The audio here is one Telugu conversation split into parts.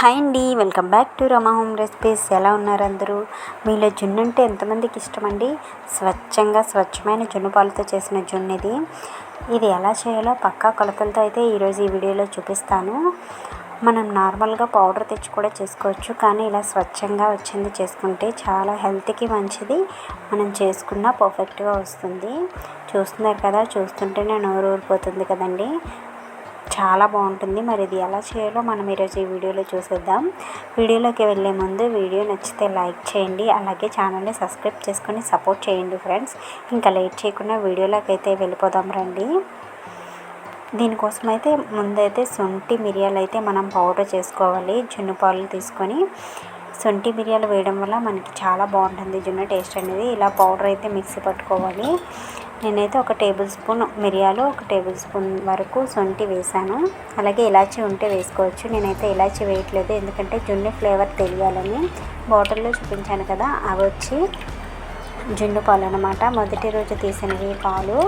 హాయ్ అండి welcome back to Rama home recipes. ఎలా ఉన్నారు అందరూ? మీలో జున్ను అంటే ఎంతమందికి ఇష్టం అండి స్వచ్ఛంగా స్వచ్ఛమైన జున్ను పాలతో చేసిన జున్ను ఇది ఇది ఎలా చేయాలో పక్కా కొలతలతో అయితే ఈరోజు ఈ వీడియోలో చూపిస్తాను. మనం నార్మల్గా పౌడర్ తెచ్చి కూడా చేసుకోవచ్చు కానీ ఇలా స్వచ్ఛంగా వచ్చింది చేసుకుంటే చాలా హెల్త్కి మంచిది. మనం చేసుకున్న పర్ఫెక్ట్గా వస్తుంది. చూస్తున్నారు కదా చూస్తుంటేనే నోరు ఊరిపోతుంది కదండి. చాలా బాగుంటుంది. మరి ఇది ఎలా చేయాలో మనం ఈరోజు ఈ వీడియోలో చూసేద్దాం. వీడియోలోకి వెళ్ళే ముందు వీడియో నచ్చితే లైక్ చేయండి. అలాగే ఛానల్ని సబ్స్క్రైబ్ చేసుకొని సపోర్ట్ చేయండి ఫ్రెండ్స్. ఇంకా లేట్ చేయకుండా వీడియోలోకి అయితే వెళ్ళిపోదాం రండి. దీనికోసం అయితే ముందైతే సొంటి మిరియాలు అయితే మనం పౌడర్ చేసుకోవాలి. జున్ను పాలు తీసుకొని శొంఠి మిరియాలు వేయడం వల్ల మనకి చాలా బాగుంటుంది జున్ను టేస్ట్ అనేది. ఇలా పౌడర్ అయితే మిక్సీ పట్టుకోవాలి. నేనైతే ఒక టేబుల్ స్పూన్ మిరియాలు ఒక టేబుల్ స్పూన్ వరకు సొంటి వేసాను అలాగే ఇలాచీ ఉంటే వేసుకోవచ్చు. నేనైతే ఇలాచీ వేయట్లేదు. ఎందుకంటే జున్ను ఫ్లేవర్ తెలియాలని బాటిల్లో చూపించాను కదా అవి వచ్చి జున్ను పాలు అనమాట మొదటి రోజు తీసినవి పాలు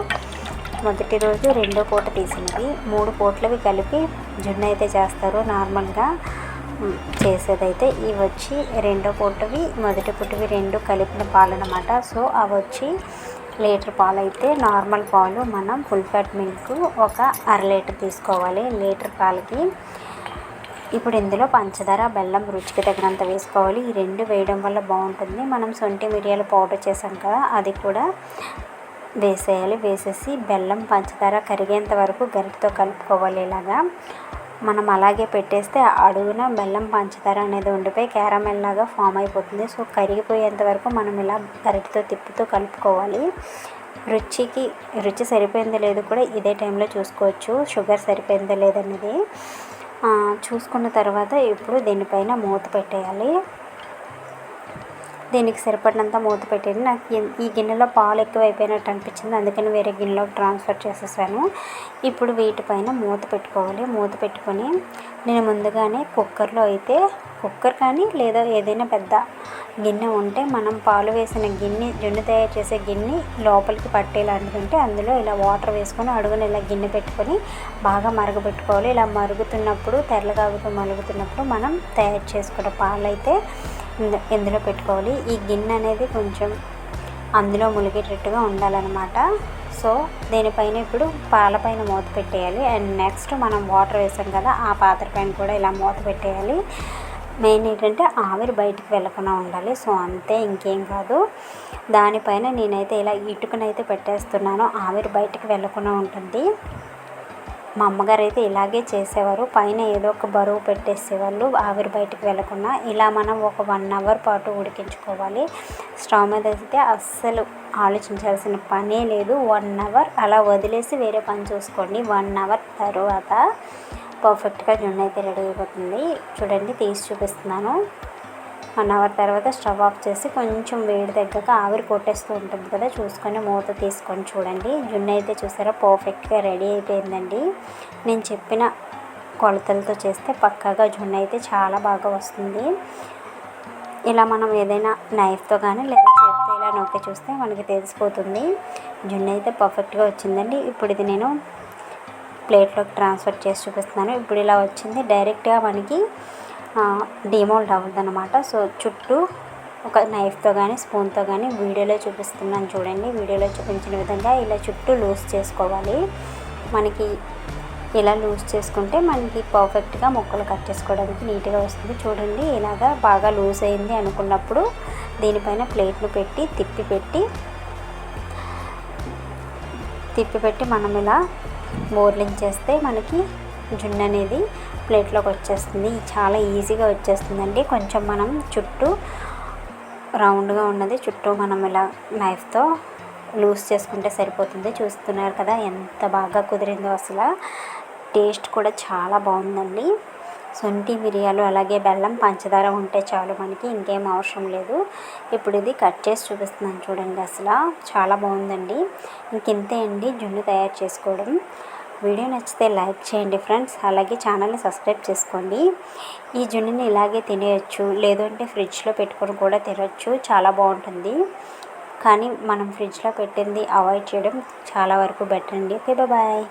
మొదటి రోజు రెండో పూట తీసినవి. మూడు పూటలవి కలిపి జున్ను అయితే చేస్తారు. నార్మల్గా చేసేదైతే ఇవి వచ్చి రెండో పూటవి మొదటి పూటవి రెండు కలిపిన పాలు అనమాట సో అవి వచ్చి లీటర్ పాలు అయితే నార్మల్ పాలు మనం ఫుల్ ఫ్యాట్ మిల్క్ ఒక అర లీటర్ తీసుకోవాలి. లీటర్ పాలకి ఇప్పుడు ఇందులో పంచదార బెల్లం రుచికి తగినంత వేసుకోవాలి. ఈ రెండు వేయడం వల్ల బాగుంటుంది. మనం సొంటి మిరియాల పౌడర్ చేసాం కదా అది కూడా వేసేయాలి. వేసేసి బెల్లం పంచదార కరిగేంత వరకు గరిటతో కలుపుకోవాలి ఇలాగా. మనం అలాగే పెట్టేస్తే అడుగున బెల్లం పంచదార అనేది ఉండిపోయి క్యారమెల్ లాగా ఫామ్ అయిపోతుంది. సో కరిగిపోయేంత వరకు మనం ఇలా గరిటతో తిప్పుతూ కలుపుకోవాలి. రుచికి రుచి సరిపోయిందో లేదో కూడా ఇదే టైంలో చూసుకోవచ్చు. షుగర్ సరిపోయిందో లేదనేది. చూసుకున్న తర్వాత ఇప్పుడు దీనిపైన మూత పెట్టేయాలి. దీనికి సరిపడినంత మూత పెట్టాను నాకు ఈ గిన్నెలో పాలు ఎక్కువ అయిపోయినట్టు అనిపించింది. అందుకని వేరే గిన్నెలోకి ట్రాన్స్ఫర్ చేసేసాను. ఇప్పుడు వీటిపైన మూత పెట్టుకోవాలి. మూత పెట్టుకొని నేను ముందుగానే కుక్కర్లో అయితే కుక్కర్ కానీ లేదా ఏదైనా పెద్ద గిన్నె ఉంటే మనం పాలు వేసిన గిన్నె జున్ను తయారు చేసే గిన్నె లోపలికి పట్టేలాంటిది ఉంటే అందులో ఇలా వాటర్ వేసుకొని అడుగున ఇలా గిన్నె పెట్టుకొని బాగా మరగబెట్టుకోవాలి. ఇలా మరుగుతున్నప్పుడు తెల్లగాగుతూ మరుగుతున్నప్పుడు మనం తయారు చేసుకున్న పాలు అయితే ఇందులో పెట్టుకోవాలి? ఈ గిన్నె అనేది కొంచెం అందులో ములిగేటట్టుగా ఉండాలన్నమాట. సో దీనిపైన ఇప్పుడు పాలపైన మూత పెట్టేయాలి. అండ్ నెక్స్ట్ మనం వాటర్ వేసాం కదా ఆ పాత్ర పైన కూడా ఇలా మూత పెట్టేయాలి. మెయిన్ ఏంటంటే ఆవిరి బయటికి వెళ్ళకుండా ఉండాలి. సో అంతే ఇంకేం కాదు. దానిపైన నేనైతే ఇలా ఇటుకనైతే పెట్టేస్తున్నాను. ఆవిరి బయటికి వెళ్ళకుండా ఉంటుంది. మా అమ్మగారు అయితే ఇలాగే చేసేవారు. పైన ఏదో ఒక బరువు పెట్టేసేవాళ్ళు ఆవిరి బయటకు వెళ్ళకుండా ఇలా మనం ఒక వన్ అవర్ పాటు ఉడికించుకోవాలి. స్టవ్ మీద అయితే అస్సలు ఆలోచించాల్సిన పనే లేదు. వన్ అవర్ అలా వదిలేసి వేరే పని చూసుకోండి. వన్ అవర్ తర్వాత పర్ఫెక్ట్గా జొన్న అయితే రెడీ అయిపోతుంది. చూడండి తీసి చూపిస్తున్నాను. వన్ అవర్ తర్వాత స్టవ్ ఆఫ్ చేసి కొంచెం వేడి తగ్గాక ఆవిరి కొట్టేస్తూ ఉంటుంది కదా చూసుకొని మూత తీసుకొని చూడండి. జున్ను అయితే చూసారా పర్ఫెక్ట్గా రెడీ అయిపోయిందండి. నేను చెప్పిన కొలతలతో చేస్తే పక్కాగా జున్ను అయితే చాలా బాగా వస్తుంది. ఇలా మనం ఏదైనా నైఫ్తో కానీ లేదా చేతితో ఇలా నొక్కి చూస్తే మనకి తెలిసిపోతుంది. జున్ను అయితే పర్ఫెక్ట్గా వచ్చిందండి. ఇప్పుడు ఇది నేను ప్లేట్లోకి ట్రాన్స్ఫర్ చేసి చూపిస్తున్నాను. ఇప్పుడు ఇలా వచ్చింది. డైరెక్ట్గా మనకి డిమోల్డ్ అవ్వదు అనమాట సో చుట్టూ ఒక నైఫ్తో కానీ స్పూన్తో కానీ వీడియోలో చూపిస్తున్నాను చూడండి. వీడియోలో చూపించిన విధంగా ఇలా చుట్టూ లూజ్ చేసుకోవాలి. మనకి ఇలా లూజ్ చేసుకుంటే మనకి పర్ఫెక్ట్గా ముక్కలు కట్ చేసుకోవడానికి నీట్గా వస్తుంది. చూడండి ఇలాగా బాగా లూజ్ అయింది అనుకున్నప్పుడు దీనిపైన ప్లేట్ను పెట్టి తిప్పి పెట్టి తిప్పి పెట్టి మనం ఇలా బోర్లించేస్తే మనకి జున్ను అనేది ప్లేట్లోకి వచ్చేస్తుంది. చాలా ఈజీగా వచ్చేస్తుందండి. కొంచెం మనం చుట్టూ రౌండ్గా ఉన్నది. చుట్టూ మనం ఇలా నైఫ్తో లూజ్ చేసుకుంటే సరిపోతుంది. చూస్తున్నారు కదా ఎంత బాగా కుదిరిందో అసలు. టేస్ట్ కూడా చాలా బాగుందండి. సొంటి మిరియాలు అలాగే బెల్లం పంచదార ఉంటే చాలు మనకి. ఇంకేం అవసరం లేదు. ఇప్పుడు ఇది కట్ చేసి చూపిస్తున్నాను చూడండి అసలు. చాలా బాగుందండి. ఇంకెంతే అండి. జున్ను తయారు చేసుకోవడం. వీడియో నచ్చితే లైక్ చేయండి ఫ్రెండ్స్. అలాగే ఛానల్ని సబ్స్క్రైబ్ చేసుకోండి. ఈ జున్నుని ఇలాగే తినేయచ్చు. లేదంటే ఫ్రిడ్జ్లో పెట్టుకొని కూడా తినచ్చు. చాలా బాగుంటుంది. కానీ మనం ఫ్రిడ్జ్లో పెట్టింది అవాయిడ్ చేయడం చాలా వరకు బెటర్ అండి. Okay bye